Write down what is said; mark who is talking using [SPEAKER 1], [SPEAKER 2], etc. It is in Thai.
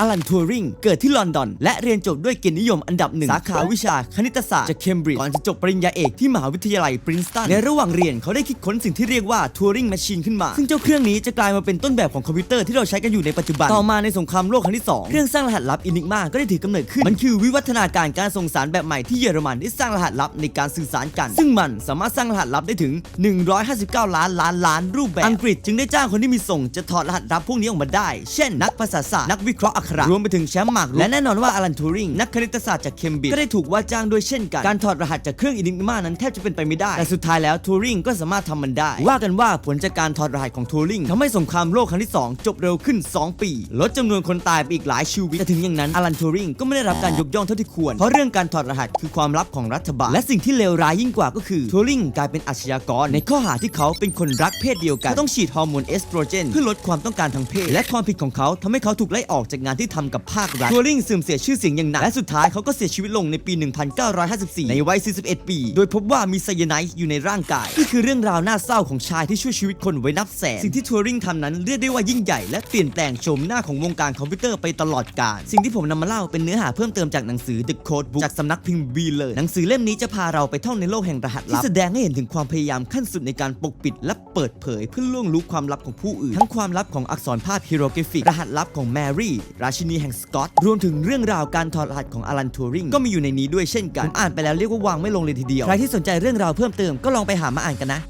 [SPEAKER 1] อลันทัวริงเกิดที่ลอนดอน และเรียนจบด้วยเกียรตินิยมอันดับหนึ่งสาขาวิชาคณิตศาสตร์จากเคมบริดจ์ก่อนจะจบปริญญาเอกที่มหาวิทยาลัยปรินสตันในระหว่างเรียนเขาได้คิดค้นสิ่งที่เรียกว่าทัวริงแมชชีนขึ้นมา ซึ่งเจ้าเครื่องนี้จะกลายมาเป็นต้นแบบของคอมพิวเตอร์ที่เราใช้กันอยู่ในปัจจุบัน ต่อมาในสงครามโลกครั้งที่ 2 เครื่องสร้างรหัสลับอินิกมาก็ได้ถือกำเนิดขึ้น มันคือวิวัฒนาการการส่งสารแบบใหม่ที่เยอรมันได้สร้างรหัสลับในการสื่อสารกัน ซึ่งมันสามารถสร้างรหัสลับได้ถึง 159 ล้านล้านล้านรูปแบบ อังกฤษจึงได้จ้างคนที่มีส่งจะถอดรหัสลับพวกนี้ออกมาได้ เช่น นักภาษาศาสตร์นักวิเคราะห์อักขระรวมไปถึงแชมป์หมากรุกและแน่นอนว่าอลันทูริงนักคณิตศาสตร์จากเคมบริดจ์ก็ได้ถูกว่าจ้างด้วยเช่นกัน การถอดรหัสจากเครื่องอินิกมานั้นแทบจะเป็นไปไม่ได้ แต่สุดท้ายแล้วทูริงก็สามารถทำมันได้ ว่ากันว่าผลจากการถอดรหัสของทูริงทำให้สงครามโลกครั้งที่ 2 จบเร็วขึ้น 2 ปี ลดจำนวนคนตายไปอีกหลายชีวิตแต่ถึงอย่างนั้นอลันทูริงก็ไม่ได้รับการยกย่องเท่าที่ควร เพราะเรื่องการถอดรหัสคือความลับของรัฐบาล และสิ่งที่เลวร้ายยิ่งกว่าก็คือทูริงกลายเป็นอาชญากรในข้อหาที่เขาเป็นคนรักเพศเดียวกันต้องฉีดฮอร์โมนเอสโตรเจนเพื่อลดความต้องการทางเพศ และความผิดของเขาทำให้เขาถูกไล่ออกจากงานที่ทำกับภาครัฐทูริงเสื่อมเสียชื่อเสียงอย่างหนักและสุดท้ายเขาก็เสียชีวิตลงในปี 1954 ในวัย 41 ปี โดยพบว่ามีไซยาไนด์อยู่ในร่างกายนี่คือเรื่องราวน่าเศร้าของชายที่ช่วยชีวิตคนไว้นับแสนสิ่งที่ทัวริงทำนั้นเรียกได้ว่ายิ่งใหญ่และเปลี่ยนแปลงโฉมหน้าของวงการคอมพิวเตอร์ไปตลอดกาลสิ่งที่ผมนำมาเล่าเป็นเนื้อหาเพิ่มเติมจากหนังสือ The Code Book จากสำนักพิมพ์บีเลยหนังสือเล่มนี้จะพาเราไปท่องในโลกแห่งรหัสลับที่แสดงให้เห็นถึงความพยายามขั้นสุดในการปกปิดและเปิดเผยเพื่อล่วงรู้ความลับของผู้อื่น ทั้งความลับของอักษรภาพฮีโรกราฟิก รหัสลับของแมรี่ราชินีแห่งสกอต รวมถึงเรื่องราวการถอดรหัสของอลันทัวริงก็มีอยู่ในนี้ด้วยเช่นกันผมอ่านไปแล้วเรียกว่าวางไม่ลงเลยทีเดียว ใครที่สนใจเรื่องราวเพิ่มเติมก็ลองไปหามาอ่านกันนะ